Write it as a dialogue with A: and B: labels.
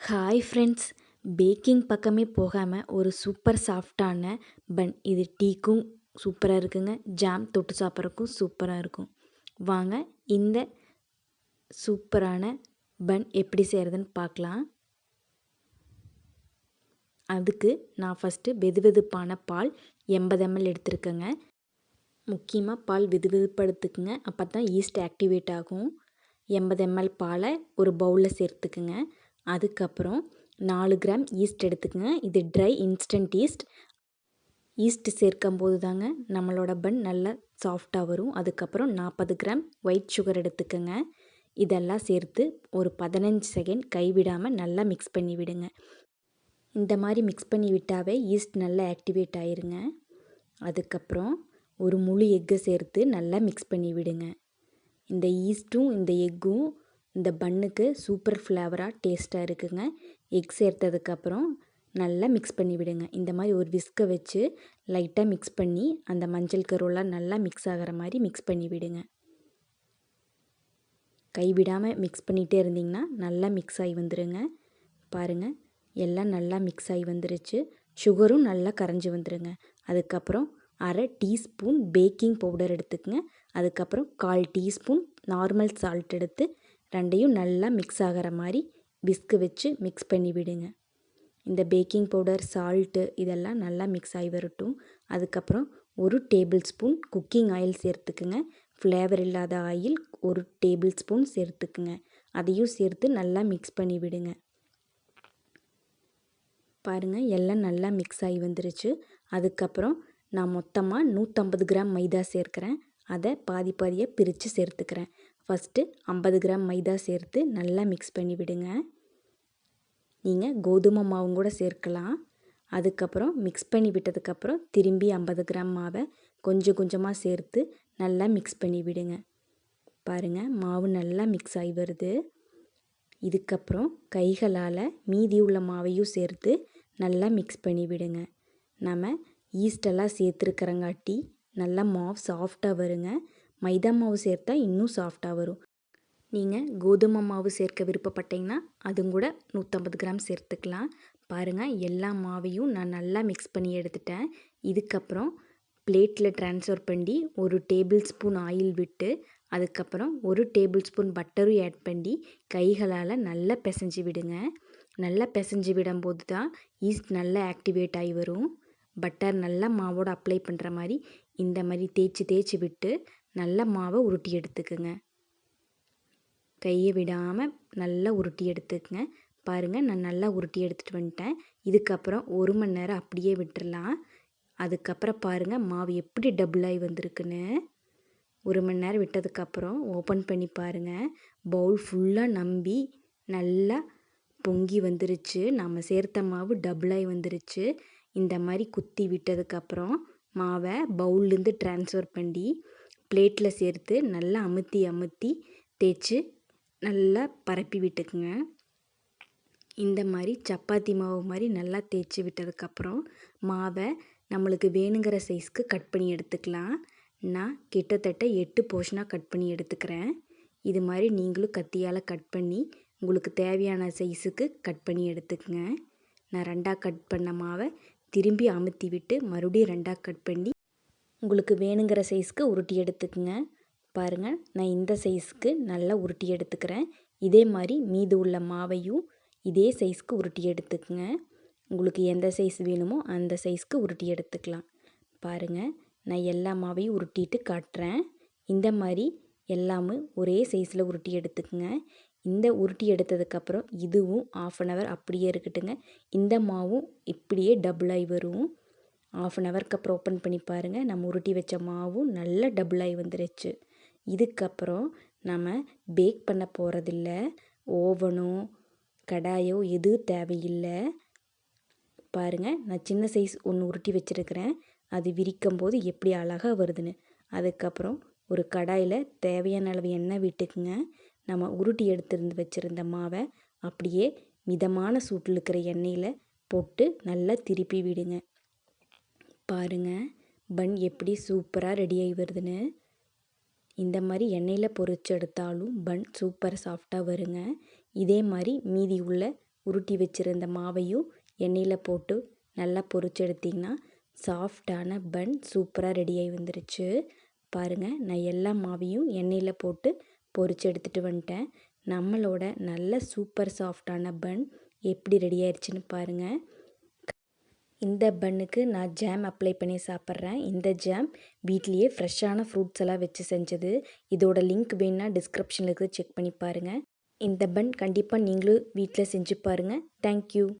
A: Hi friends packing பக்கமே போகாமல் ஒரு சூப்பர் சாஃப்டான பன் இது டீக்கும் சூப்பராக இருக்குங்க. ஜாம் தொட்டு சாப்பிட்றதுக்கும் சூப்பராக இருக்கும். வாங்க இந்த சூப்பரான பன் எப்படி செய்கிறதுன்னு பார்க்கலாம். அதுக்கு நான் ஃபஸ்ட்டு வெதுவெதுப்பான பால் எண்பது எம்எல் எடுத்துருக்கேங்க. முக்கியமாக பால் வெது வெதுப்படுத்துக்குங்க அப்போ தான் ஈஸ்ட் ஆக்டிவேட் ஆகும். எண்பது எம்எல் பாலை ஒரு பவுலில் சேர்த்துக்குங்க. அதுக்கப்புறம் நாலு கிராம் ஈஸ்ட் எடுத்துக்கங்க. இது ட்ரை இன்ஸ்டன்ட் ஈஸ்ட் ஈஸ்ட் சேர்க்கும் போது தாங்க நம்மளோட பன் நல்லா சாஃப்டாக வரும். அதுக்கப்புறம் நாற்பது கிராம் ஒயிட் சுகர் எடுத்துக்கோங்க. இதெல்லாம் சேர்த்து ஒரு பதினஞ்சு செகண்ட் கைவிடாமல் நல்லா மிக்ஸ் பண்ணி விடுங்க. இந்த மாதிரி மிக்ஸ் பண்ணி விட்டாவே ஈஸ்ட் நல்லா ஆக்டிவேட் ஆயிருங்க. அதுக்கப்புறம் ஒரு முழு எக்கை சேர்த்து நல்லா மிக்ஸ் பண்ணி விடுங்க. இந்த ஈஸ்ட்டும் இந்த எக்கும் இந்த பன்னுக்கு சூப்பர் ஃப்ளேவராக டேஸ்ட்டாக இருக்குங்க. எக் சேர்த்ததுக்கப்புறம் நல்லா மிக்ஸ் பண்ணி விடுங்க. இந்த மாதிரி ஒரு விஸ்கை வச்சு லைட்டாக மிக்ஸ் பண்ணி அந்த மஞ்சள் கருவெல்லாம் நல்லா மிக்ஸ் ஆகிற மாதிரி மிக்ஸ் பண்ணி விடுங்க. கைவிடாமல் மிக்ஸ் பண்ணிகிட்டே இருந்திங்கன்னா நல்லா மிக்ஸ் ஆகி வந்துடுங்க பாருங்கள் எல்லாம் நல்லா மிக்ஸ் ஆகி வந்துருச்சு. சுகரும் நல்லா கரைஞ்சி வந்துடுங்க அதுக்கப்புறம் அரை டீஸ்பூன் பேக்கிங் பவுடர் எடுத்துக்கங்க. அதுக்கப்புறம் கால் டீஸ்பூன் நார்மல் சால்ட் எடுத்து ரெண்டையும் நல்லா மிக்ஸ் ஆகிற மாதிரி பிஸ்கு வச்சு மிக்ஸ் பண்ணி விடுங்க. இந்த பேக்கிங் பவுடர் சால்ட்டு இதெல்லாம் நல்லா மிக்ஸ் ஆகி வரட்டும். அதுக்கப்புறம் ஒரு டேபிள் ஸ்பூன் குக்கிங் ஆயில் சேர்த்துக்குங்க. ஃப்ளேவர் இல்லாத ஆயில் ஒரு டேபிள் ஸ்பூன் சேர்த்துக்குங்க. அதையும் சேர்த்து நல்லா மிக்ஸ் பண்ணி விடுங்க. பாருங்கள் எல்லாம் நல்லா மிக்ஸ் ஆகி வந்துருச்சு. அதுக்கப்புறம் நான் மொத்தமாக நூற்றம்பது கிராம் மைதா சேர்க்குறேன். அதை பாதி பாதியாக பிரித்து சேர்த்துக்கிறேன். ஃபஸ்ட்டு ஐம்பது கிராம் மைதா சேர்த்து நல்லா மிக்ஸ் பண்ணி விடுங்க. நீங்கள் கோதுமை மாவும் கூட சேர்க்கலாம். அதுக்கப்புறம் மிக்ஸ் பண்ணி விட்டதுக்கப்புறம் திரும்பி ஐம்பது கிராம் மாவை கொஞ்சம் கொஞ்சமாக சேர்த்து நல்லா மிக்ஸ் பண்ணி விடுங்க. பாருங்கள் மாவு நல்லா மிக்ஸ் ஆகி வருது. இதுக்கப்புறம் கைகளால் மீதி உள்ள மாவையும் சேர்த்து நல்லா மிக்ஸ் பண்ணி விடுங்க. நம்ம ஈஸ்டெல்லாம் சேர்த்துருக்கிறங்காட்டி நல்லா மாவு சாஃப்டாக வருங்க. மைதா மாவு சேர்த்தா இன்னும் சாஃப்டாக வரும். நீங்கள் கோதுமை மாவு சேர்க்க விருப்பப்பட்டீங்கன்னா அதுவும் கூட நூற்றம்பது கிராம் சேர்த்துக்கலாம். பாருங்கள் எல்லா மாவையும் நான் நல்லா மிக்ஸ் பண்ணி எடுத்துட்டேன். இதுக்கப்புறம் பிளேட்டில் ட்ரான்ஸ்ஃபர் பண்ணி ஒரு டேபிள் ஸ்பூன் ஆயில் விட்டு அதுக்கப்புறம் ஒரு டேபிள் ஸ்பூன் பட்டரும் ஆட் பண்ணி கைகளால் நல்லா பிசைஞ்சு விடுங்க. நல்லா பிசைஞ்சு விடும்போது தான் ஈஸ்ட் நல்லா ஆக்டிவேட் ஆகி வரும். பட்டர் நல்லா மாவோடு அப்ளை பண்ணுற மாதிரி இந்த மாதிரி தேய்ச்சி தேய்ச்சி விட்டு நல்லா மாவை உருட்டி எடுத்துக்குங்க. கையை விடாமல் நல்லா உருட்டி எடுத்துக்கங்க. பாருங்கள் நான் நல்லா உருட்டி எடுத்துகிட்டு வந்துட்டேன். இதுக்கப்புறம் ஒரு மணி நேரம் அப்படியே விட்டுடலாம் அதுக்கப்புறம் பாருங்கள் மாவு எப்படி டபுளாகி வந்திருக்குன்னு. ஒரு மணி நேரம் விட்டதுக்கப்புறம் ஓப்பன் பண்ணி பாருங்கள் பவுல் ஃபுல்லாக நம்பி நல்லா பொங்கி வந்துருச்சு. நம்ம சேர்த்த மாவு டபுளாகி வந்துருச்சு. இந்த மாதிரி குத்தி விட்டதுக்கப்புறம் மாவை பவுல்லேருந்து ட்ரான்ஸ்ஃபர் பண்ணி பிளேட்டில் சேர்த்து நல்லா அமுத்தி அமுத்தி தேய்ச்சி நல்லா பரப்பி விட்டுக்குங்க. இந்த மாதிரி சப்பாத்தி மாவு மாதிரி நல்லா தேய்ச்சி விட்டதுக்கப்புறம் மாவை நம்மளுக்கு வேணுங்கிற சைஸ்க்கு கட் பண்ணி எடுத்துக்கலாம். நான் கிட்டத்தட்ட எட்டு போர்ஷனாக கட் பண்ணி எடுத்துக்கிறேன். இது மாதிரி நீங்களும் கத்தியால் கட் பண்ணி உங்களுக்கு தேவையான சைஸுக்கு கட் பண்ணி எடுத்துக்கங்க. நான் ரெண்டாக கட் பண்ண மாவை திரும்பி அமுத்தி விட்டு மறுபடியும் ரெண்டாக கட் பண்ணி உங்களுக்கு வேணுங்கிற சைஸ்க்கு உருட்டி எடுத்துக்கங்க. பாருங்கள் நான் இந்த சைஸ்க்கு நல்லா உருட்டி எடுத்துக்கிறேன். இதே மாதிரி மீது உள்ள மாவையும் இதே சைஸ்க்கு உருட்டி எடுத்துக்கங்க. உங்களுக்கு எந்த சைஸ் வேணுமோ அந்த சைஸ்க்கு உருட்டி எடுத்துக்கலாம். பாருங்கள் நான் எல்லா மாவையும் உருட்டிட்டு காட்டுறேன். இந்த மாதிரி எல்லாமே ஒரே சைஸில் உருட்டி எடுத்துக்கங்க. இந்த உருட்டி எடுத்ததுக்கப்புறம் இதுவும் ஆஃப் அன் ஹவர் அப்படியே இருக்கட்டுங்க. இந்த மாவும் இப்படியே டபுளாகி வரும். ஆஃப் அன் ஹவருக்கு அப்புறம் ஓப்பன் பண்ணி பாருங்கள் நம்ம உருட்டி வச்ச மாவும் நல்லா டபுளாகி வந்துருச்சு. இதுக்கப்புறம் நம்ம பேக் பண்ண போகிறதில்ல ஓவனோ கடாயோ எதுவும் தேவையில்லை. பாருங்கள் நான் சின்ன சைஸ் ஒன்று உருட்டி வச்சுருக்கிறேன். அது விரிக்கும் போது எப்படி அழகாக வருதுன்னு. அதுக்கப்புறம் ஒரு கடாயில் தேவையான அளவு எண்ணெய் விட்டுக்குங்க. நம்ம உருட்டி எடுத்துருந்து வச்சுருந்த மாவை அப்படியே மிதமான சூட்டில் இருக்கிற எண்ணெயில் போட்டு நல்லா திருப்பி விடுங்க. பாருங்கள் பன் எப்படி சூப்பராக ரெடியாகி வருதுன்னு. இந்த மாதிரி எண்ணெயில் பொரிச்சு எடுத்தாலும் பன் சூப்பர் சாஃப்டாக வருங்க. இதே மாதிரி மீதி உள்ள உருட்டி வச்சுருந்த மாவையும் எண்ணெயில் போட்டு நல்லா பொரிச்சு எடுத்திங்கன்னா சாஃப்டான பன் சூப்பராக ரெடி ஆகி வந்துருச்சு. பாருங்கள் நான் எல்லா மாவையும் எண்ணெயில் போட்டு பொரிச்சு எடுத்துகிட்டு வந்துட்டேன். நம்மளோட நல்ல சூப்பர் சாஃப்டான பன் எப்படி ரெடி ஆயிடுச்சுன்னு பாருங்கள் இந்த பன்னுக்கு நான் ஜாம் அப்ளை பண்ணி சாப்பிட்றேன். இந்த ஜாம் வீட்லேயே ஃப்ரெஷ்ஷான ஃப்ரூட்ஸ் எல்லாம் வச்சு செஞ்சது. இதோட லிங்க் வேணுன்னா டிஸ்கிரிப்ஷனில் இருக்குது செக் பண்ணி பாருங்கள் இந்த பன் கண்டிப்பாக நீங்களும் வீட்டில் செஞ்சு பாருங்கள் தேங்க்யூ